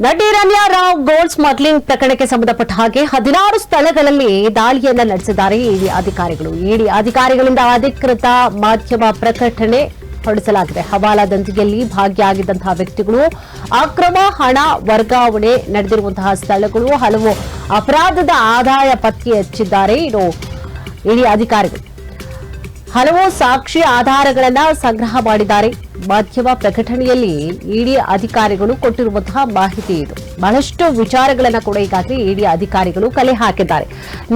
ನಟಿ Ramya Rao gold smuggling ಪ್ರಕರಣಕ್ಕೆ ಸಂಬಂಧಪಟ್ಟ ಹಾಗೆ ಹದಿನಾರು ಸ್ಥಳಗಳಲ್ಲಿ ದಾಳಿಯನ್ನ ನಡೆಸಿದ್ದಾರೆ ಇಡಿ ಅಧಿಕಾರಿಗಳು. ಇಡಿ ಅಧಿಕಾರಿಗಳಿಂದ ಅಧಿಕೃತ ಮಾಧ್ಯಮ ಪ್ರಕಟಣೆ ಹೊರಡಿಸಲಾಗಿದೆ. ಹವಾಲಾ ದಂಧೆಯಲ್ಲಿ ಭಾಗಿಯಾಗಿದ್ದಂತಹ ವ್ಯಕ್ತಿಗಳು ಅಕ್ರಮ ಹಣ ವರ್ಗಾವಣೆ ನಡೆದಿರುವಂತಹ ಸ್ಥಳಗಳು ಹಲವು ಅಪರಾಧದ ಆದಾಯ ಪತ್ತೆ ಹಚ್ಚಿದ್ದಾರೆ. ಇನ್ನು ಇಡಿ ಅಧಿಕಾರಿಗಳು. ಹಲವು ಸಾಕ್ಷಿ ಆಧಾರಗಳನ್ನ ಸಂಗ್ರಹ ಮಾಡಿದ್ದಾರೆ. ಮಾಧ್ಯಮ ಪ್ರಕಟಣೆಯಲ್ಲಿ ಇಡಿ ಅಧಿಕಾರಿಗಳು ಕೊಟ್ಟಿರುವಂತಹ ಮಾಹಿತಿ ಇದು. ಬಹಳಷ್ಟು ವಿಚಾರಗಳನ್ನ ಕೂಡ ಈಗಾಗಲೇ ಇಡಿ ಅಧಿಕಾರಿಗಳು ಕಲೆ ಹಾಕಿದ್ದಾರೆ.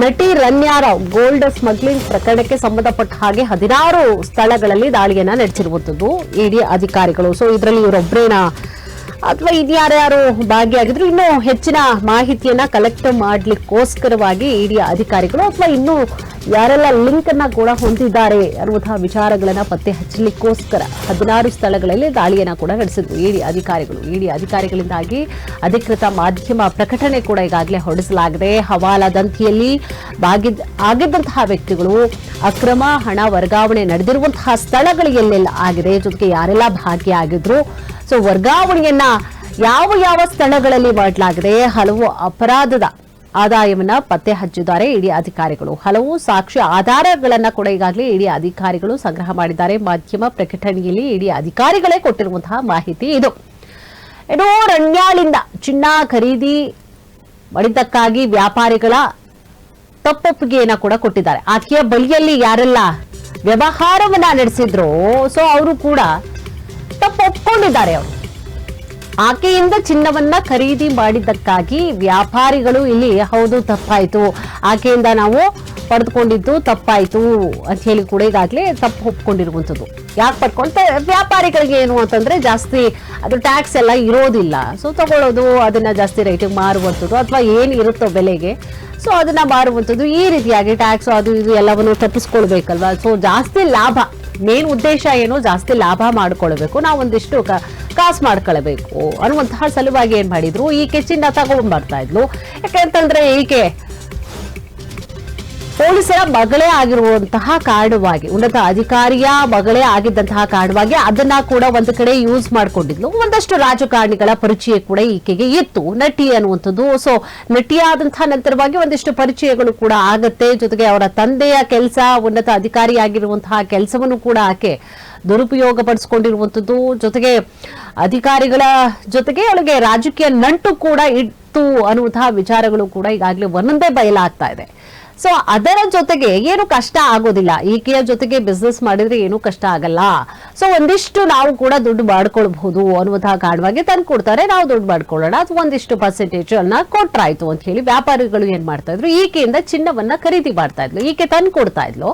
ನಟಿ ರನ್ಯಾರಾವ್ ಗೋಲ್ಡ್ ಸ್ಮಗ್ಲಿಂಗ್ ಪ್ರಕರಣಕ್ಕೆ ಸಂಬಂಧಪಟ್ಟ ಹಾಗೆ ಹದಿನಾರು ಸ್ಥಳಗಳಲ್ಲಿ ದಾಳಿಯನ್ನ ನಡೆಸಿರುವಂತದ್ದು ಇಡಿ ಅಧಿಕಾರಿಗಳು. ಸೊ ಇದರಲ್ಲಿ ಇವರೊಬ್ಬರೇನಾ ಅಥವಾ ಇದ್ಯಾರ್ಯಾರು ಭಾಗಿಯಾಗಿದ್ರು ಇನ್ನೂ ಹೆಚ್ಚಿನ ಮಾಹಿತಿಯನ್ನ ಕಲೆಕ್ಟ್ ಮಾಡ್ಲಿಕ್ಕೋಸ್ಕರವಾಗಿ ಇಡಿ ಅಧಿಕಾರಿಗಳು ಅಥವಾ ಇನ್ನೂ ಯಾರೆಲ್ಲ ಲಿಂಕ್ ಅನ್ನ ಕೂಡ ಹೊಂದಿದ್ದಾರೆ ಅನ್ನುವಂತಹ ವಿಚಾರಗಳನ್ನ ಪತ್ತೆ ಹಚ್ಚಲಿಕ್ಕೋಸ್ಕರ ಹದಿನಾರು ಸ್ಥಳಗಳಲ್ಲಿ ದಾಳಿಯನ್ನ ಕೂಡ ನಡೆಸಿದ್ರು. ಇಡಿ ಅಧಿಕಾರಿಗಳು, ಇಡಿ ಅಧಿಕಾರಿಗಳಿಂದಾಗಿ ಅಧಿಕೃತ ಮಾಧ್ಯಮ ಪ್ರಕಟಣೆ ಕೂಡ ಈಗಾಗಲೇ ಹೊರಡಿಸಲಾಗಿದೆ. ಹವಾಲಾ ದಂತಿಯಲ್ಲಿ ಆಗಿದ್ದಂತಹ ವ್ಯಕ್ತಿಗಳು ಅಕ್ರಮ ಹಣ ವರ್ಗಾವಣೆ ನಡೆದಿರುವಂತಹ ಸ್ಥಳಗಳು ಎಲ್ಲೆಲ್ಲ ಆಗಿದೆ? ಜೊತೆಗೆ ಯಾರೆಲ್ಲ ಭಾಗಿಯಾಗಿದ್ರು? ಸೊ ವರ್ಗಾವಣೆಯನ್ನ ಯಾವ ಯಾವ ಸ್ಥಳಗಳಲ್ಲಿ ಮಾಡಲಾಗಿದೆ? ಹಲವು ಅಪರಾಧದ ಆದಾಯವನ್ನ ಪತ್ತೆ ಹಚ್ಚಿದ್ದಾರೆ ಇಡಿ ಅಧಿಕಾರಿಗಳು. ಹಲವು ಸಾಕ್ಷ್ಯ ಆಧಾರಗಳನ್ನು ಕೂಡ ಈಗಾಗಲೇ ಇಡಿ ಅಧಿಕಾರಿಗಳು ಸಂಗ್ರಹ ಮಾಡಿದ್ದಾರೆ. ಮಾಧ್ಯಮ ಪ್ರಕಟಣೆಯಲ್ಲಿ ಇಡಿ ಅಧಿಕಾರಿಗಳೇ ಕೊಟ್ಟಿರುವಂತಹ ಮಾಹಿತಿ ಇದು. ಎಡೋ ರಣ್ಯಾಳಿಂದ ಚಿನ್ನ ಖರೀದಿ ಮಾಡಿದ್ದಕ್ಕಾಗಿ ವ್ಯಾಪಾರಿಗಳ ತಪ್ಪೊಪ್ಪಿಗೆಯನ್ನ ಕೂಡ ಕೊಟ್ಟಿದ್ದಾರೆ. ಆಕೆಯ ಬಳಿಯಲ್ಲಿ ಯಾರೆಲ್ಲ ವ್ಯವಹಾರವನ್ನ ನಡೆಸಿದ್ರು, ಸೊ ಅವರು ಕೂಡ ತಪ್ಪು ಒಪ್ಕೊಂಡಿದ್ದಾರೆ ಅವರು. ಆಕೆಯಿಂದ ಚಿನ್ನವನ್ನ ಖರೀದಿ ಮಾಡಿದ್ದಕ್ಕಾಗಿ ವ್ಯಾಪಾರಿಗಳು ಇಲ್ಲಿ, ಹೌದು, ತಪ್ಪಾಯಿತು. ಆಕೆಯಿಂದ ನಾವು ಪಡೆದುಕೊಂಡಿದ್ದು ತಪ್ಪಾಯಿತು ಅಂತ ಹೇಳಿ ಕೂಡ ಈಗಾಗಲೇ ತಪ್ಪು ಒಪ್ಕೊಂಡಿರುವಂಥದ್ದು. ಯಾಕೆ ಪಡ್ಕೊಂತ ವ್ಯಾಪಾರಿಗಳಿಗೆ ಏನು ಅಂತಂದ್ರೆ ಜಾಸ್ತಿ ಅದು ಟ್ಯಾಕ್ಸ್ ಎಲ್ಲ ಇರೋದಿಲ್ಲ. ಸೊ ತಗೊಳ್ಳೋದು, ಅದನ್ನ ಜಾಸ್ತಿ ರೇಟಿಗೆ ಮಾರುವಂಥದ್ದು ಅಥವಾ ಏನು ಇರುತ್ತೋ ಬೆಲೆಗೆ. ಸೊ ಅದನ್ನ ಮಾರುವಂಥದ್ದು ಈ ರೀತಿಯಾಗಿ ಟ್ಯಾಕ್ಸ್ ಅದು ಇದು ಎಲ್ಲವನ್ನು ತಪ್ಪಿಸ್ಕೊಳ್ಬೇಕಲ್ವಾ? ಸೊ ಜಾಸ್ತಿ ಲಾಭ, ಮೇನ್ ಉದ್ದೇಶ ಏನು? ಜಾಸ್ತಿ ಲಾಭ ಮಾಡ್ಕೊಳ್ಬೇಕು. ನಾವೊಂದಿಷ್ಟು ಕ- ಕಾಸು ಮಾಡ್ಕೊಳ್ಬೇಕು ಅನ್ನುವಂತಹ ಸಲುವಾಗಿ ಏನ್ ಮಾಡಿದ್ರು? ಈಕೆ ಚಿನ್ನ ತಗೊಂಡ್ ಬರ್ತಾ ಇದ್ಲು. ಯಾಕೆಂತಂದ್ರೆ ಈಕೆ ಪೊಲೀಸರ ಮಗಳೇ ಆಗಿರುವಂತಹ ಕಾರಣವಾಗಿ ಉನ್ನತ ಅಧಿಕಾರಿಯ ಮಗಳೇ ಆಗಿದ್ದಂತಹ ಕಾರಣವಾಗಿ ಅದನ್ನ ಕೂಡ ಒಂದು ಕಡೆ ಯೂಸ್ ಮಾಡ್ಕೊಂಡಿದ್ಲು. ಒಂದಷ್ಟು ರಾಜಕಾರಣಿಗಳ ಪರಿಚಯ ಕೂಡ ಈಕೆಗೆ ಇತ್ತು, ನಟಿ ಅನ್ನುವಂಥದ್ದು. ಸೊ ನಟಿಯಾದಂತಹ ನಂತರವಾಗಿ ಒಂದಿಷ್ಟು ಪರಿಚಯಗಳು ಕೂಡ ಆಗತ್ತೆ. ಜೊತೆಗೆ ಅವರ ತಂದೆಯ ಕೆಲಸ, ಉನ್ನತ ಅಧಿಕಾರಿಯಾಗಿರುವಂತಹ ಕೆಲಸವನ್ನು ಕೂಡ ಆಕೆ ದುರುಪಯೋಗ ಪಡಿಸ್ಕೊಂಡಿರುವಂಥದ್ದು ಜೊತೆಗೆ ಅಧಿಕಾರಿಗಳ ಜೊತೆಗೆ ಅವಳಿಗೆ ರಾಜಕೀಯ ನಂಟು ಕೂಡ ಇತ್ತು ಅನ್ನುವಂತಹ ವಿಚಾರಗಳು ಕೂಡ ಈಗಾಗಲೇ ಒಂದೊಂದೇ ಬಯಲಾಗ್ತಾ ಇದೆ. ಸೊ ಅದರ ಜೊತೆಗೆ ಏನು ಕಷ್ಟ ಆಗೋದಿಲ್ಲ. ಈಕೆಯ ಜೊತೆಗೆ ಬಿಸ್ನೆಸ್ ಮಾಡಿದ್ರೆ ಏನು ಕಷ್ಟ ಆಗಲ್ಲ. ಸೊ ಒಂದಿಷ್ಟು ನಾವು ಕೂಡ ದುಡ್ಡು ಮಾಡ್ಕೊಳ್ಬಹುದು ಅನ್ನುವಂತಹ ಕಾರಣವಾಗಿ ತಂದು ಕೊಡ್ತಾರೆ. ನಾವು ದುಡ್ಡು ಮಾಡ್ಕೊಳ್ಳೋಣ. ಅಥವಾ ಒಂದಿಷ್ಟು ಪರ್ಸೆಂಟೇಜ್ ಅನ್ನ ಕೊಟ್ರಾಯ್ತು ಅಂತ ಹೇಳಿ ವ್ಯಾಪಾರಿಗಳು ಏನ್ ಮಾಡ್ತಾ ಇದ್ರು? ಈಕೆಯಿಂದ ಚಿನ್ನವನ್ನ ಖರೀದಿ ಮಾಡ್ತಾ ಇದ್ಲು. ಈಕೆ ತಂದು ಕೊಡ್ತಾ ಇದ್ಲು.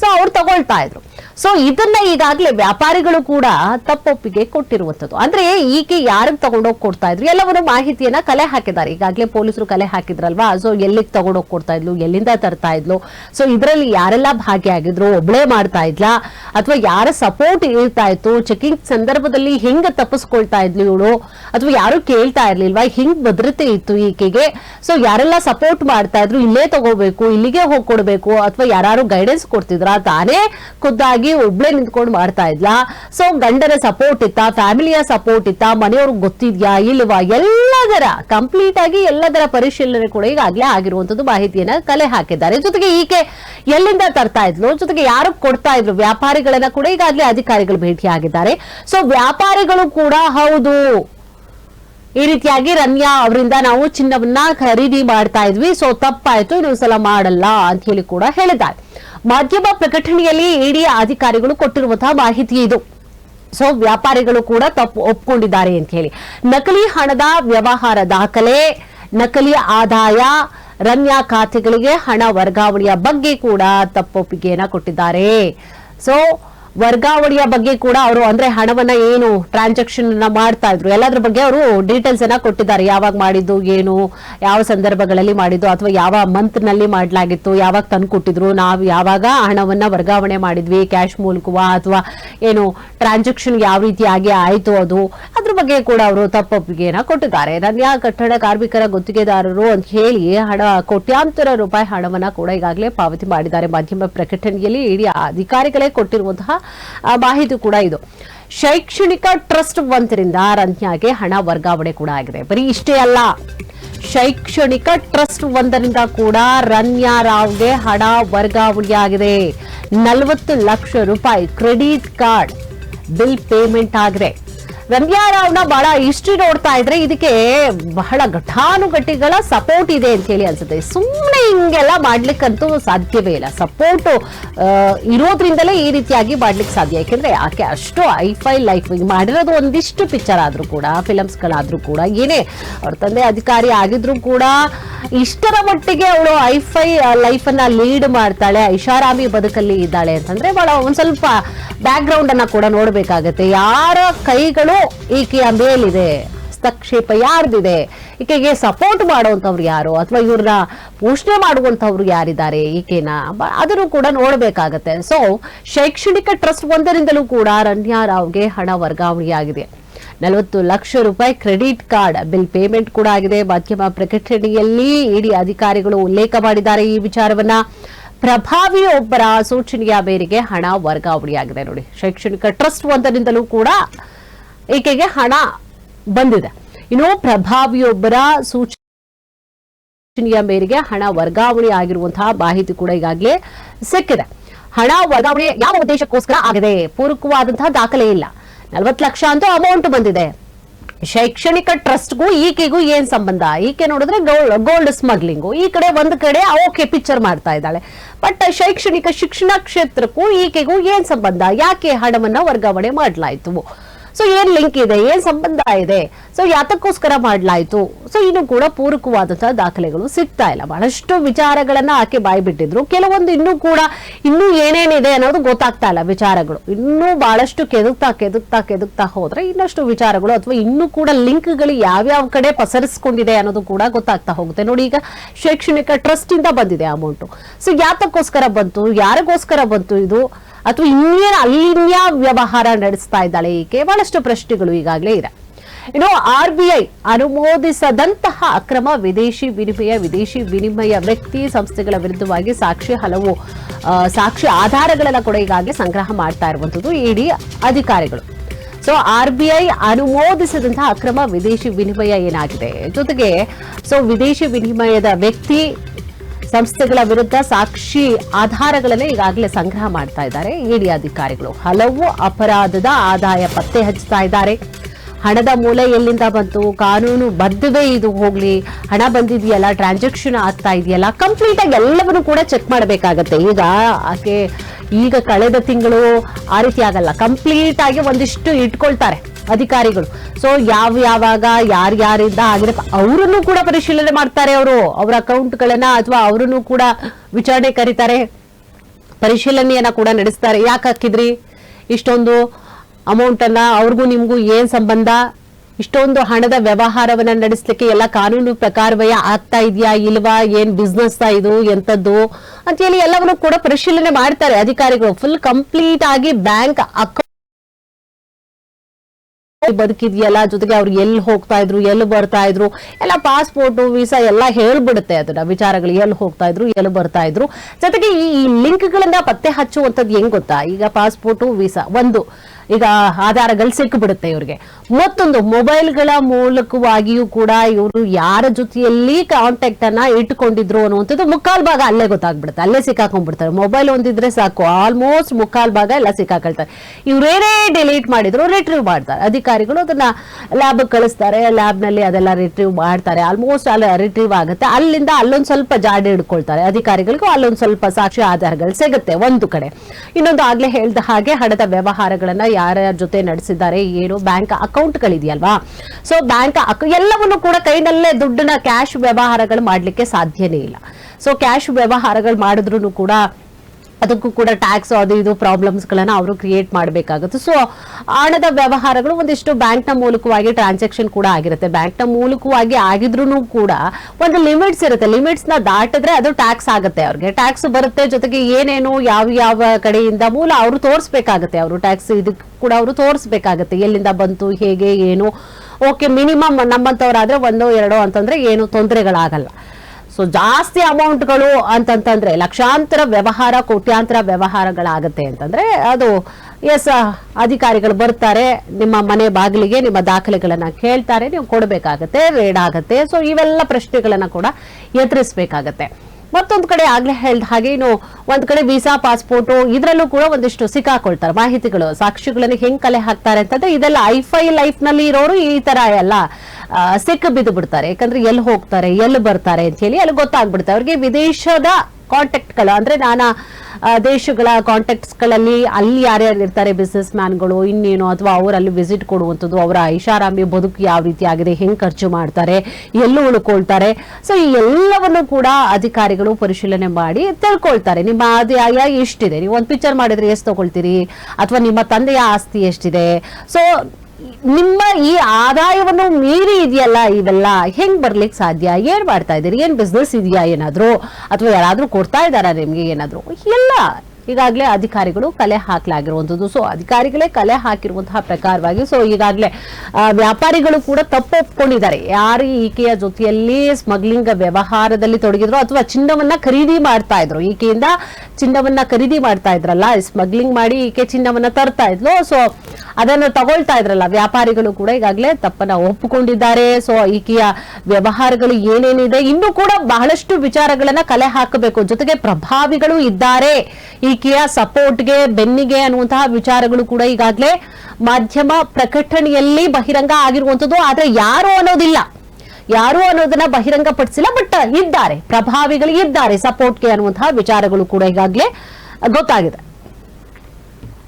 ಸೊ ಅವ್ರು ತಗೊಳ್ತಾ ಇದ್ರು. ಸೊ ಇದನ್ನ ಈಗಾಗಲೇ ವ್ಯಾಪಾರಿಗಳು ಕೂಡ ತಪ್ಪೊಪ್ಪಿಗೆ ಕೊಟ್ಟಿರುವಂಥದ್ದು. ಅಂದ್ರೆ ಈಕೆ ಯಾರಿಗೆ ತಗೊಂಡೋಗಿ ಕೊಡ್ತಾ ಇದ್ರು? ಎಲ್ಲವನ್ನು ಮಾಹಿತಿಯನ್ನ ಕಲೆ ಹಾಕಿದ್ದಾರೆ. ಈಗಾಗಲೇ ಪೊಲೀಸರು ಕಲೆ ಹಾಕಿದ್ರಲ್ವಾ? ಸೊ ಎಲ್ಲಿಗೆ ತಗೊಂಡೋಗಿ ಕೊಡ್ತಾ ಇದ್ಲು? ಎಲ್ಲಿಂದ ತರ್ತಾ ಇದ್ಲು? ಸೊ ಇದರಲ್ಲಿ ಯಾರೆಲ್ಲ ಭಾಗಿಯಾಗಿದ್ರು? ಒಬ್ಳೆ ಮಾಡ್ತಾ ಇದ್ಲಾ? ಅಥವಾ ಯಾರ ಸಪೋರ್ಟ್ ಇರ್ತಾ ಇತ್ತು? ಚೆಕಿಂಗ್ ಸಂದರ್ಭದಲ್ಲಿ ಹೆಂಗ್ ತಪ್ಪಿಸ್ಕೊಳ್ತಾ ಇದ್ಲು ಇವಳು? ಅಥವಾ ಯಾರು ಕೇಳ್ತಾ ಇರ್ಲಿಲ್ವಾ? ಹಿಂಗ್ ಭದ್ರತೆ ಇತ್ತು ಈಕೆಗೆ? ಸೊ ಯಾರೆಲ್ಲ ಸಪೋರ್ಟ್ ಮಾಡ್ತಾ ಇದ್ರು? ಇಲ್ಲೇ ತಗೋಬೇಕು, ಇಲ್ಲಿಗೆ ಹೋಗಿ ಕೊಡ್ಬೇಕು, ಅಥವಾ ಯಾರು ಗೈಡೆನ್ಸ್ ಕೊಡ್ತಿದ್ರ? ತಾನೇ ಖುದ್ದಾಗಿ ಒಬ್ಳೆ ನಿಂತ್ಕೊಂಡು ಮಾಡ್ತಾ ಇದ್ಲಾ? ಸೊ ಗಂಡನ ಸಪೋರ್ಟ್ ಇತ್ತ? ಫ್ಯಾಮಿಲಿಯ ಸಪೋರ್ಟ್ ಇತ್ತ? ಮನೆಯವ್ರಿಗೆ ಗೊತ್ತಿದ್ಯಾ? ಇಲ್ವಾ? ಎಲ್ಲದರ ಕಂಪ್ಲೀಟ್ ಆಗಿ ಎಲ್ಲದರ ಪರಿಶೀಲನೆ ಕೂಡ ಈಗಾಗಲೇ ಆಗಿರುವಂತದ್ದು ಮಾಹಿತಿಯನ್ನ ಕಲೆ ಹಾಕಿದ್ದಾರೆ. ಜೊತೆಗೆ ಈಕೆ ಎಲ್ಲಿಂದ ತರ್ತಾ ಇದ್ಲು? ಜೊತೆಗೆ ಯಾರು ಕೊಡ್ತಾ ಇದ್ರು? ವ್ಯಾಪಾರಿಗಳನ್ನ ಕೂಡ ಈಗಾಗಲೇ ಅಧಿಕಾರಿಗಳು ಭೇಟಿಯಾಗಿದ್ದಾರೆ. ಸೊ ವ್ಯಾಪಾರಿಗಳು ಕೂಡ ಹೌದು. ಈ ರೀತಿಯಾಗಿ ರಮ್ಯಾ ಅವರಿಂದ ನಾವು ಚಿನ್ನವನ್ನ ಖರೀದಿ ಮಾಡ್ತಾ ಇದ್ವಿ. ಸೊ ತಪ್ಪಾಯ್ತು, ಇನ್ನೊಂದ್ಸಲ ಮಾಡಲ್ಲ ಅಂತ ಹೇಳಿ ಕೂಡ ಹೇಳಿದ್ದಾರೆ. ಮಾಧ್ಯಮ ಪ್ರಕಟಣೆಯಲ್ಲಿ ಇಡಿ ಅಧಿಕಾರಿಗಳು ಕೊಟ್ಟಿರುವಂತಹ ಮಾಹಿತಿ ಇದು. ಸೊ ವ್ಯಾಪಾರಿಗಳು ಕೂಡ ತಪ್ಪು ಒಪ್ಪಿಕೊಂಡಿದ್ದಾರೆ ಅಂತ ಹೇಳಿ. ನಕಲಿ ಹಣದ ವ್ಯವಹಾರ ದಾಖಲೆ, ನಕಲಿ ಆದಾಯ, ರಮ್ಯಾ ಖಾತೆಗಳಿಗೆ ಹಣ ವರ್ಗಾವಣೆಯ ಬಗ್ಗೆ ಕೂಡ ತಪ್ಪೊಪ್ಪಿಗೆಯನ್ನ ಕೊಟ್ಟಿದ್ದಾರೆ. ಸೊ ವರ್ಗಾವಣೆಯ ಬಗ್ಗೆ ಕೂಡ ಅವರು ಅಂದ್ರೆ ಹಣವನ್ನ ಏನು ಟ್ರಾನ್ಸಾಕ್ಷನ್ ಮಾಡ್ತಾ ಇದ್ರು. ಎಲ್ಲದ್ರ ಬಗ್ಗೆ ಅವರು ಡೀಟೇಲ್ಸ್ ಅನ್ನ ಕೊಟ್ಟಿದ್ದಾರೆ. ಯಾವಾಗ ಮಾಡಿದ್ದು, ಏನು, ಯಾವ ಸಂದರ್ಭಗಳಲ್ಲಿ ಮಾಡಿದ್ದು, ಅಥವಾ ಯಾವ ಮಂತ್ನಲ್ಲಿ ಮಾಡಲಾಗಿತ್ತು, ಯಾವಾಗ ತಂದು ಕೊಟ್ಟಿದ್ರು ನಾವು ಯಾವಾಗ ಹಣವನ್ನ ವರ್ಗಾವಣೆ ಮಾಡಿದ್ವಿ ಕ್ಯಾಶ್ ಮೂಲಕವ, ಅಥವಾ ಏನು ಟ್ರಾನ್ಸಾಕ್ಷನ್ ಯಾವ ರೀತಿಯಾಗಿ ಆಯ್ತು ಅದು, ಅದ್ರ ಬಗ್ಗೆ ಕೂಡ ಅವರು ತಪ್ಪೊಪ್ಪಿಗೆನ ಕೊಟ್ಟಿದ್ದಾರೆ. ಯಾವ ಕಟ್ಟಡ ಕಾರ್ಮಿಕರ ಗುತ್ತಿಗೆದಾರರು ಅಂತ ಹೇಳಿ ಹಣ, ಕೋಟ್ಯಾಂತರ ರೂಪಾಯಿ ಹಣವನ್ನ ಕೂಡ ಈಗಾಗಲೇ ಪಾವತಿ ಮಾಡಿದ್ದಾರೆ. ಮಾಧ್ಯಮ ಪ್ರಕಟಣೆಯಲ್ಲಿ ಇಡೀ ಅಧಿಕಾರಿಗಳೇ ಕೊಟ್ಟಿರುವಂತಹ ಮಾಹಿತಿ ಕೂಡ ಇದು. ಶೈಕ್ಷಣಿಕ ಟ್ರಸ್ಟ್ ವಂತರಿಂದ ರನ್ಯಾಗೆ ಹಣ ವರ್ಗಾವಣೆ ಕೂಡ ಆಗಿದೆ. ಬರೀ ಇಷ್ಟೇ ಅಲ್ಲ, ಶೈಕ್ಷಣಿಕ ಟ್ರಸ್ಟ್ ಒಂದರಿಂದ ಕೂಡ ರನ್ಯಾ ರಾವ್ಗೆ ಹಣ ವರ್ಗಾವಣೆಯಾಗಿದೆ ನಲವತ್ತು ಲಕ್ಷ ರೂಪಾಯಿ ಕ್ರೆಡಿಟ್ ಕಾರ್ಡ್ ಬಿಲ್ ಪೇಮೆಂಟ್ ಆಗಿದೆ. ರಮ್ಯಾ ರಾವ್ನ ಬಹಳ ಹಿಸ್ಟ್ರಿ ನೋಡ್ತಾ ಇದ್ರೆ ಇದಕ್ಕೆ ಬಹಳ ಘಟಾನುಘಟಿಗಳ ಸಪೋರ್ಟ್ ಇದೆ ಅಂತ ಹೇಳಿ ಅನ್ಸುತ್ತೆ. ಸುಮ್ಮನೆ ಹಿಂಗೆಲ್ಲ ಮಾಡ್ಲಿಕ್ಕಂತೂ ಸಾಧ್ಯವೇ ಇಲ್ಲ. ಸಪೋರ್ಟ್ ಇರೋದ್ರಿಂದಲೇ ಈ ರೀತಿಯಾಗಿ ಮಾಡ್ಲಿಕ್ಕೆ ಸಾಧ್ಯ. ಯಾಕೆಂದ್ರೆ ಆಕೆ ಅಷ್ಟು ಫೈ ಲೈಫ್ ಮಾಡಿರೋದು ಒಂದಿಷ್ಟು ಪಿಕ್ಚರ್ ಆದ್ರೂ ಕೂಡ ಫಿಲಮ್ಸ್ ಗಳಾದ್ರೂ ಕೂಡ, ಏನೇ ಅವ್ರ ತಂದೆ ಅಧಿಕಾರಿ ಆಗಿದ್ರು ಕೂಡ ಇಷ್ಟರ ಮಟ್ಟಿಗೆ ಅವಳು ಐಫೈ ಲೈಫ್ ಅನ್ನ ಲೀಡ್ ಮಾಡ್ತಾಳೆ, ಐಷಾರಾಮಿ ಬದುಕಲ್ಲಿ ಇದ್ದಾಳೆ ಅಂತಂದ್ರೆ ಬಹಳ ಒಂದ್ ಸ್ವಲ್ಪ ಬ್ಯಾಕ್ ಗ್ರೌಂಡ್ ಅನ್ನ ಕೂಡ ನೋಡ್ಬೇಕಾಗತ್ತೆ. ಯಾರ ಕೈಗಳು ಈಕೆಯ ಮೇಲಿದೆ, ಹಸ್ತಕ್ಷೇಪ ಯಾರ್ದಿದೆ, ಈಕೆಗೆ ಸಪೋರ್ಟ್ ಮಾಡುವಂಥವ್ರು ಯಾರು ಅಥವಾ ಇವ್ರನ್ನ ಪೋಷಣೆ ಮಾಡುವಂಥವ್ರು ಯಾರಿದ್ದಾರೆ ಈಕೆನ? ಅದನ್ನು ಕೂಡ ನೋಡಬೇಕಾಗತ್ತೆ. ಸೊ ಶೈಕ್ಷಣಿಕ ಟ್ರಸ್ಟ್ ಒಂದರಿಂದಲೂ ಕೂಡ ರಣ್ಯಾರಾವ್ಗೆ ಹಣ ವರ್ಗಾವಣೆಯಾಗಿದೆ. ನಲವತ್ತು ಲಕ್ಷ ರೂಪಾಯಿ ಕ್ರೆಡಿಟ್ ಕಾರ್ಡ್ ಬಿಲ್ ಪೇಮೆಂಟ್ ಕೂಡ ಆಗಿದೆ. ಮಾಧ್ಯಮ ಪ್ರಕಟಣೆಯಲ್ಲಿ ಇಡಿ ಅಧಿಕಾರಿಗಳು ಉಲ್ಲೇಖ ಮಾಡಿದ್ದಾರೆ ಈ ವಿಚಾರವನ್ನ. ಪ್ರಭಾವಿಯೊಬ್ಬರ ಸೂಚನೆಯ ಮೇರೆಗೆ ಹಣ ವರ್ಗಾವಣೆಯಾಗಿದೆ ನೋಡಿ. ಶೈಕ್ಷಣಿಕ ಟ್ರಸ್ಟ್ ಒಂದರಿಂದಲೂ ಕೂಡ ಈಕೆಗೆ ಹಣ ಬಂದಿದೆ. ಇನ್ನು ಪ್ರಭಾವಿಯೊಬ್ಬರ ಸೂಚನೆಯ ಮೇರೆಗೆ ಹಣ ವರ್ಗಾವಣೆ ಆಗಿರುವಂತಹ ಮಾಹಿತಿ ಕೂಡ ಈಗಾಗಲೇ ಸಿಕ್ಕಿದೆ. ಹಣ ವರ್ಗಾವಣೆ ಯಾವ ಉದ್ದೇಶಕ್ಕೋಸ್ಕರ ಆಗಿದೆ? ಪೂರಕವಾದಂತಹ ದಾಖಲೆ ಇಲ್ಲ. ನಲವತ್ತು ಲಕ್ಷ ಅಂತೂ ಅಮೌಂಟ್ ಬಂದಿದೆ. ಶೈಕ್ಷಣಿಕ ಟ್ರಸ್ಟ್ಗೂ ಈಕೆಗೂ ಏನ್ ಸಂಬಂಧ? ಈಕೆ ನೋಡಿದ್ರೆ ಗೋಲ್ಡ್ ಸ್ಮಗ್ಲಿಂಗು ಈ ಕಡೆ ಒಂದ್ ಕಡೆ ಓಕೆ ಪಿಕ್ಚರ್ ಮಾಡ್ತಾ ಇದ್ದಾಳೆ. ಬಟ್ ಶೈಕ್ಷಣಿಕ ಶಿಕ್ಷಣ ಕ್ಷೇತ್ರಕ್ಕೂ ಈಕೆಗೂ ಏನ್ ಸಂಬಂಧ? ಯಾಕೆ ಹಣವನ್ನ ವರ್ಗಾವಣೆ ಮಾಡಲಾಯಿತು? ಸೊ ಏನ್ ಲಿಂಕ್ ಇದೆ? ಏನ್ ಸಂಬಂಧ ಇದೆ? ಸೊ ಯಾತಕ್ಕೋಸ್ಕರ ಮಾಡಲಾಯಿತು? ಸೊ ಇನ್ನು ಕೂಡ ಪೂರಕವಾದಂತಹ ದಾಖಲೆಗಳು ಸಿಗ್ತಾ ಇಲ್ಲ. ಬಹಳಷ್ಟು ವಿಚಾರಗಳನ್ನ ಆಕೆ ಬಾಯಿ ಬಿಟ್ಟಿದ್ರು ಕೆಲವೊಂದು ಇನ್ನೂ ಕೂಡ ಇನ್ನೂ ಏನೇನಿದೆ ಅನ್ನೋದು ಗೊತ್ತಾಗ್ತಾ ಇಲ್ಲ ವಿಚಾರಗಳು. ಇನ್ನೂ ಬಹಳಷ್ಟು ಕೆದಕ್ತಾ ಕೆದಕ್ತಾ ಕೆದಕ್ತಾ ಹೋದ್ರೆ ಇನ್ನಷ್ಟು ವಿಚಾರಗಳು ಅಥವಾ ಇನ್ನೂ ಕೂಡ ಲಿಂಕ್ಗಳು ಯಾವ್ಯಾವ ಕಡೆ ಪಸರಿಸ್ಕೊಂಡಿದೆ ಅನ್ನೋದು ಕೂಡ ಗೊತ್ತಾಗ್ತಾ ಹೋಗುತ್ತೆ. ನೋಡಿ, ಈಗ ಶೈಕ್ಷಣಿಕ ಟ್ರಸ್ಟ್ ಇಂದ ಬಂದಿದೆ ಅಮೌಂಟ್. ಸೊ ಯಾತಕ್ಕೋಸ್ಕರ ಬಂತು? ಯಾರಿಗೋಸ್ಕರ ಬಂತು ಇದು? ಅಥವಾ ಇನ್ನೇನು ಅಲ್ಲಿನ್ಯ ವ್ಯವಹಾರ ನಡೆಸ್ತಾ ಇದ್ದಾಳೆ ಈಕೆ? ಬಹಳಷ್ಟು ಪ್ರಶ್ನೆಗಳು ಈಗಾಗಲೇ ಇದೆ. ಇನ್ನು ಆರ್ ಬಿ ಐ ಅನುಮೋದಿಸದಂತಹ ಅಕ್ರಮ ವಿದೇಶಿ ವಿನಿಮಯ ವಿದೇಶಿ ವಿನಿಮಯ ವ್ಯಕ್ತಿ ಸಂಸ್ಥೆಗಳ ವಿರುದ್ಧವಾಗಿ ಸಾಕ್ಷಿ ಹಲವು ಸಾಕ್ಷಿ ಆಧಾರಗಳನ್ನು ಕೂಡ ಈಗಾಗಲೇ ಸಂಗ್ರಹ ಮಾಡ್ತಾ ಇರುವಂತದ್ದು ಇಡಿ ಅಧಿಕಾರಿಗಳು. ಸೊ ಆರ್ ಬಿ ಐ ಅನುಮೋದಿಸದಂತಹ ಅಕ್ರಮ ವಿದೇಶಿ ವಿನಿಮಯ ಏನಾಗಿದೆ? ಜೊತೆಗೆ ಸೊ ವಿದೇಶಿ ವಿನಿಮಯದ ವ್ಯಕ್ತಿ ಸಂಸ್ಥೆಗಳ ವಿರುದ್ಧ ಸಾಕ್ಷಿ ಆಧಾರಗಳನ್ನೇ ಈಗಾಗಲೇ ಸಂಗ್ರಹ ಮಾಡ್ತಾ ಇದ್ದಾರೆ. ಇಡಿ ಅಧಿಕಾರಿಗಳು ಹಲವು ಅಪರಾಧದ ಆದಾಯ ಪತ್ತೆ ಹಚ್ಚುತ್ತಾ ಇದ್ದಾರೆ. ಹಣದ ಮೂಲ ಎಲ್ಲಿಂದ ಬಂತು? ಕಾನೂನು ಬದ್ಧವೇ ಇದು ಹೋಗ್ಲಿ. ಹಣ ಬಂದಿದೆಯಲ್ಲ ಟ್ರಾನ್ಸಾಕ್ಷನ್ ಆಗ್ತಾ ಇದೆಯಲ್ಲ ಕಂಪ್ಲೀಟ್ ಆಗಿ ಎಲ್ಲವನ್ನು ಕೂಡ ಚೆಕ್ ಮಾಡಬೇಕಾಗತ್ತೆ. ಈಗ ಆಕೆ, ಈಗ ಕಳೆದ ತಿಂಗಳು ಆ ರೀತಿ ಆಗಲ್ಲ. ಕಂಪ್ಲೀಟ್ ಆಗಿ ಒಂದಿಷ್ಟು ಇಟ್ಕೊಳ್ತಾರೆ. ಅಧಿಕಾರಿಗಳು. ಸೊ ಯಾವ ಯಾವಾಗ ಯಾರ್ಯಾರಿಂದ ಆಗಿರಪ್ಪ ಅವರನ್ನು ಕೂಡ ಪರಿಶೀಲನೆ ಮಾಡ್ತಾರೆ ಅವರು. ಅವರ ಅಕೌಂಟ್ಗಳನ್ನ ಅಥವಾ ಅವರನ್ನು ಕೂಡ ವಿಚಾರಣೆ ಕರೀತಾರೆ. ಪರಿಶೀಲನೆಯನ್ನ ಕೂಡ ನಡೆಸ್ತಾರೆ. ಯಾಕೆ ಹಾಕಿದ್ರಿ? ಇಷ್ಟೊಂದು ಅಮೌಂಟ್ ಅನ್ನ ಅವ್ರಿಗೂ ನಿಮ್ಗೂ ಏನ್ ಸಂಬಂಧ? ಇಷ್ಟೊಂದು ಹಣದ ವ್ಯವಹಾರವನ್ನ ನಡೆಸಲಿಕ್ಕೆ ಎಲ್ಲ ಕಾನೂನು ಪ್ರಕಾರವೇ ಆಗ್ತಾ ಇದೆಯಾ ಇಲ್ವಾ? ಏನ್ ಬಿಸ್ನೆಸ್ ಇದು? ಎಂತದ್ದು? ಅಂತ ಹೇಳಿ ಎಲ್ಲವನ್ನು ಕೂಡ ಪರಿಶೀಲನೆ ಮಾಡ್ತಾರೆ ಅಧಿಕಾರಿಗಳು. ಫುಲ್ ಕಂಪ್ಲೀಟ್ ಆಗಿ ಬ್ಯಾಂಕ್ ಅಕೌಂಟ್ ಬದುಕಿದ್ಯಲ್ಲ? ಜೊತೆಗೆ ಅವ್ರು ಎಲ್ಲಿ ಹೋಗ್ತಾ ಇದ್ರು, ಎಲ್ಲಿ ಬರ್ತಾ ಇದ್ರು? ಎಲ್ಲ ಪಾಸ್ಪೋರ್ಟ್ ವೀಸಾ ಎಲ್ಲ ಹೇಳ್ಬಿಡುತ್ತೆ ಅದನ್ನ ವಿಚಾರಗಳು. ಎಲ್ಲಿ ಹೋಗ್ತಾ ಇದ್ರು, ಎಲ್ಲಿ ಬರ್ತಾ ಇದ್ರು? ಜೊತೆಗೆ ಈ ಲಿಂಕ್ ಗಳನ್ನ ಪತ್ತೆ ಹಚ್ಚುವಂತದ್ದು ಹೆಂಗ್ ಗೊತ್ತಾ? ಈಗ ಪಾಸ್ಪೋರ್ಟ್ ವೀಸಾ ಒಂದು. ಈಗ ಆಧಾರಗಳು ಸಿಕ್ಕಿಬಿಡುತ್ತೆ ಇವ್ರಿಗೆ. ಮತ್ತೊಂದು ಮೊಬೈಲ್ಗಳ ಮೂಲಕವಾಗಿಯೂ ಕೂಡ ಇವರು ಯಾರ ಜೊತೆಯಲ್ಲಿ ಕಾಂಟ್ಯಾಕ್ಟ್ ಅನ್ನ ಇಟ್ಕೊಂಡಿದ್ರು ಅನ್ನುವಂಥದ್ದು ಮುಕ್ಕಾಲ್ ಭಾಗ ಅಲ್ಲೇ ಗೊತ್ತಾಗ್ಬಿಡುತ್ತೆ. ಅಲ್ಲೇ ಸಿಕ್ಕಾಕೊಂಡ್ಬಿಡ್ತಾರೆ. ಮೊಬೈಲ್ ಒಂದಿದ್ರೆ ಸಾಕು. ಆಲ್ಮೋಸ್ಟ್ ಮುಕ್ಕಾಲ್ ಭಾಗ ಎಲ್ಲ ಸಿಕ್ಕಾಕೊಳ್ತಾರೆ. ಇವರೇನೇ ಡಿಲೀಟ್ ಮಾಡಿದ್ರು ರಿಟ್ರೀವ್ ಮಾಡ್ತಾರೆ. ಅಧಿಕಾರಿಗಳು ಅದನ್ನ ಲ್ಯಾಬ್ ಕಳಿಸ್ತಾರೆ. ಲ್ಯಾಬ್ನಲ್ಲಿ ಅದೆಲ್ಲ ರಿಟ್ರೀವ್ ಮಾಡ್ತಾರೆ. ಆಲ್ಮೋಸ್ಟ್ ಅಲ್ಲಿ ರಿಟ್ರೀವ್ ಆಗುತ್ತೆ. ಅಲ್ಲಿಂದ ಅಲ್ಲೊಂದು ಸ್ವಲ್ಪ ಜಾಡಿ ಹಿಡ್ಕೊಳ್ತಾರೆ. ಅಧಿಕಾರಿಗಳಿಗೂ ಅಲ್ಲೊಂದು ಸ್ವಲ್ಪ ಸಾಕ್ಷಿ ಆಧಾರಗಳು ಸಿಗುತ್ತೆ ಒಂದು ಕಡೆ. ಇನ್ನೊಂದು ಆಗ್ಲೇ ಹೇಳ್ದ ಹಾಗೆ ಹಣದ ವ್ಯವಹಾರಗಳನ್ನ ಯಾರ್ಯಾರ ಜೊತೆ ನಡೆಸಿದ್ದಾರೆ, ಏನು ಬ್ಯಾಂಕ್ ಅಕೌಂಟ್ಗಳಿದೆಯಲ್ವಾ ಸೊ ಬ್ಯಾಂಕ್ ಎಲ್ಲವನ್ನು ಕೂಡ ಕೈನಲ್ಲೇ ದುಡ್ಡನ್ನ ಕ್ಯಾಶ್ ವ್ಯವಹಾರಗಳು ಮಾಡ್ಲಿಕ್ಕೆ ಸಾಧ್ಯನೇ ಇಲ್ಲ. ಸೊ ಕ್ಯಾಶ್ ವ್ಯವಹಾರಗಳು ಮಾಡಿದ್ರು ಕೂಡ ಅದಕ್ಕೂ ಕೂಡ ಟ್ಯಾಕ್ಸ್ ಅದು ಇದು ಪ್ರಾಬ್ಲಮ್ಸ್ ಗಳನ್ನ ಅವರು ಕ್ರಿಯೇಟ್ ಮಾಡಬೇಕಾಗುತ್ತೆ. ಸೊ ಹಣದ ವ್ಯವಹಾರಗಳು ಒಂದಿಷ್ಟು ಬ್ಯಾಂಕ್ನ ಮೂಲಕವಾಗಿ ಟ್ರಾನ್ಸಾಕ್ಷನ್ ಕೂಡ ಆಗಿರುತ್ತೆ. ಬ್ಯಾಂಕ್ನ ಮೂಲಕವಾಗಿ ಆಗಿದ್ರು ಕೂಡ ಒಂದು ಲಿಮಿಟ್ಸ್ ಇರುತ್ತೆ. ಲಿಮಿಟ್ಸ್ನ ದಾಟಿದ್ರೆ ಅದು ಟ್ಯಾಕ್ಸ್ ಆಗುತ್ತೆ ಅವ್ರಿಗೆ. ಟ್ಯಾಕ್ಸ್ ಬರುತ್ತೆ ಜೊತೆಗೆ ಏನೇನು ಯಾವ ಯಾವ ಕಡೆಯಿಂದ ಮೂಲ ಅವರು ತೋರಿಸ್ಬೇಕಾಗತ್ತೆ. ಅವರು ಟ್ಯಾಕ್ಸ್ ಇದಕ್ಕೆ ಕೂಡ ಅವರು ತೋರಿಸ್ಬೇಕಾಗತ್ತೆ. ಎಲ್ಲಿಂದ ಬಂತು, ಹೇಗೆ, ಏನು. ಓಕೆ ಮಿನಿಮಮ್ ನಮ್ಮಂತವ್ರಾದ್ರೆ ಒಂದೋ, ಎರಡೋ ಅಂತಂದ್ರೆ ಏನು ತೊಂದರೆಗಳಾಗಲ್ಲ. ಸೊ ಜಾಸ್ತಿ ಅಮೌಂಟ್ಗಳು ಅಂತಂತಂದ್ರೆ ಲಕ್ಷಾಂತರ ವ್ಯವಹಾರ, ಕೋಟ್ಯಾಂತರ ವ್ಯವಹಾರಗಳಾಗತ್ತೆ ಅಂತಂದ್ರೆ ಅದು ಎಸ್ ಅಧಿಕಾರಿಗಳು ಬರ್ತಾರೆ, ನಿಮ್ಮ ಮನೆ ಬಾಗಿಲಿಗೆ ನಿಮ್ಮ ದಾಖಲೆಗಳನ್ನ ಕೇಳ್ತಾರೆ, ನೀವು ಕೊಡಬೇಕಾಗತ್ತೆ ರೇಡ್ ಆಗತ್ತೆ. ಸೊ ಇವೆಲ್ಲ ಪ್ರಶ್ನೆಗಳನ್ನ ಕೂಡ ಎದುರಿಸಬೇಕಾಗತ್ತೆ. ಮತ್ತೊಂದು ಕಡೆ ಆಗ್ಲೇ ಹೇಳಿದ ಹಾಗೆ ಇನ್ನು ಒಂದ್ ಕಡೆ ವೀಸಾ, ಪಾಸ್ಪೋರ್ಟ್, ಇದ್ರಲ್ಲೂ ಕೂಡ ಒಂದಿಷ್ಟು ಸಿಕ್ಕಾಕೊಳ್ತಾರೆ. ಮಾಹಿತಿಗಳು ಸಾಕ್ಷಿಗಳನ್ನು ಹೆಂಗ್ ಕಲೆ ಹಾಕ್ತಾರೆ ಅಂತಂದ್ರೆ ಇದೆಲ್ಲ ಐಫೈ ಲೈಫ್ನಲ್ಲಿ ಇರೋರು ಈ ತರ ಎಲ್ಲ ಸಿಕ್ಕ ಬಿದ್ದು ಬಿಡ್ತಾರೆ. ಯಾಕಂದ್ರೆ ಎಲ್ಲಿ ಹೋಗ್ತಾರೆ ಎಲ್ಲಿ ಬರ್ತಾರೆ ಅಂತ ಹೇಳಿ ಅಲ್ಲಿ ಗೊತ್ತಾಗ್ಬಿಡುತ್ತೆ. ಅವ್ರಿಗೆ ವಿದೇಶದ ಕಾಂಟ್ಯಾಕ್ಟ್ಗಳು, ಅಂದ್ರೆ ನಾನಾ ದೇಶಗಳ ಕಾಂಟ್ಯಾಕ್ಟ್ಸ್ಗಳಲ್ಲಿ ಅಲ್ಲಿ ಯಾರ್ಯಾರು ಇರ್ತಾರೆ ಬಿಸ್ನೆಸ್ ಮ್ಯಾನ್ಗಳು ಇನ್ನೇನು ಅಥವಾ ಅವರಲ್ಲಿ ವಿಸಿಟ್ ಕೊಡುವಂಥದ್ದು, ಅವರ ಐಷಾರಾಮಿ ಬದುಕು ಯಾವ ರೀತಿ ಆಗಿದೆ ಹೆಂಗೆ ಖರ್ಚು ಮಾಡ್ತಾರೆ, ಎಲ್ಲೂ ಉಳ್ಕೊಳ್ತಾರೆ. ಸೊ ಈ ಎಲ್ಲವನ್ನು ಕೂಡ ಅಧಿಕಾರಿಗಳು ಪರಿಶೀಲನೆ ಮಾಡಿ ತಿಳ್ಕೊಳ್ತಾರೆ. ನಿಮ್ಮ ಆದಾಯ ಎಷ್ಟಿದೆ? ನೀವು ಒಂದು ಪಿಕ್ಚರ್ ಮಾಡಿದ್ರೆ ಎಷ್ಟು ತಗೊಳ್ತೀರಿ? ಅಥವಾ ನಿಮ್ಮ ತಂದೆಯ ಆಸ್ತಿ ಎಷ್ಟಿದೆ? ಸೊ ನಿಮ್ಮ ಈ ಆದಾಯವನ್ನು ಮೀರಿ ಇದೆಯಲ್ಲ ಇವೆಲ್ಲ? ಹೆಂಗ್ ಬರ್ಲಿಕ್ಕೆ ಸಾಧ್ಯ? ಏನ್ ಮಾಡ್ತಾ ಇದ್ದೀರಿ? ಏನ್ ಬಿಸ್ನೆಸ್ ಇದೆಯಾ ಏನಾದ್ರು? ಅಥವಾ ಯಾರಾದ್ರೂ ಕೊಡ್ತಾ ಇದ್ದಾರಾ ನಿಮ್ಗೆ ಏನಾದ್ರು? ಎಲ್ಲ ಈಗಾಗಲೇ ಅಧಿಕಾರಿಗಳು ಕಲೆ ಹಾಕಲಾಗಿರುವಂಥದ್ದು. ಸೊ ಅಧಿಕಾರಿಗಳೇ ಕಲೆ ಹಾಕಿರುವಂತಹ ಪ್ರಕಾರವಾಗಿ ಸೊ ಈಗಾಗಲೇ ವ್ಯಾಪಾರಿಗಳು ಕೂಡ ತಪ್ಪು ಒಪ್ಕೊಂಡಿದ್ದಾರೆ ಯಾರು ಈಕೆಯ ಜೊತೆಯಲ್ಲಿ ಸ್ಮಗ್ಲಿಂಗ್ ವ್ಯವಹಾರದಲ್ಲಿ ತೊಡಗಿದ್ರು ಅಥವಾ ಚಿನ್ನವನ್ನ ಖರೀದಿ ಮಾಡ್ತಾ ಇದ್ರು? ಈಕೆಯಿಂದ ಚಿನ್ನವನ್ನ ಖರೀದಿ ಮಾಡ್ತಾ ಇದ್ರಲ್ಲ, ಸ್ಮಗ್ಲಿಂಗ್ ಮಾಡಿ ಈಕೆ ಚಿನ್ನವನ್ನ ತರ್ತಾ ಇದ್ಲು. ಸೊ ಅದನ್ನು ತಗೊಳ್ತಾ ಇದ್ರಲ್ಲ. ವ್ಯಾಪಾರಿಗಳು ಕೂಡ ಈಗಾಗಲೇ ತಪ್ಪನ್ನ ಒಪ್ಪಿಕೊಂಡಿದ್ದಾರೆ. ಸೊ ಈಕೆಯ ವ್ಯವಹಾರಗಳು ಏನೇನಿದೆ, ಇನ್ನು ಕೂಡ ಬಹಳಷ್ಟು ವಿಚಾರಗಳನ್ನ ಕಲೆ ಹಾಕಬೇಕು. ಜೊತೆಗೆ ಪ್ರಭಾವಿಗಳು ಇದ್ದಾರೆ. ಈಕೆಯ ಸಪೋರ್ಟ್ಗೆ, ಬೆನ್ನಿಗೆ ಅನ್ನುವಂತಹ ವಿಚಾರಗಳು ಕೂಡ ಈಗಾಗಲೇ ಮಾಧ್ಯಮ ಪ್ರಕಟಣೆಯಲ್ಲಿ ಬಹಿರಂಗ ಆಗಿರುವಂತದ್ದು ಆದ್ರೆ ಯಾರು ಅನ್ನೋದಿಲ್ಲ. ಯಾರು ಅನ್ನೋದನ್ನ ಬಹಿರಂಗ ಪಡಿಸಿಲ್ಲ ಬಟ್ ಇದ್ದಾರೆ, ಪ್ರಭಾವಿಗಳು ಇದ್ದಾರೆ ಸಪೋರ್ಟ್ಗೆ ಅನ್ನುವಂತಹ ವಿಚಾರಗಳು ಕೂಡ ಈಗಾಗಲೇ ಗೊತ್ತಾಗಿದೆ.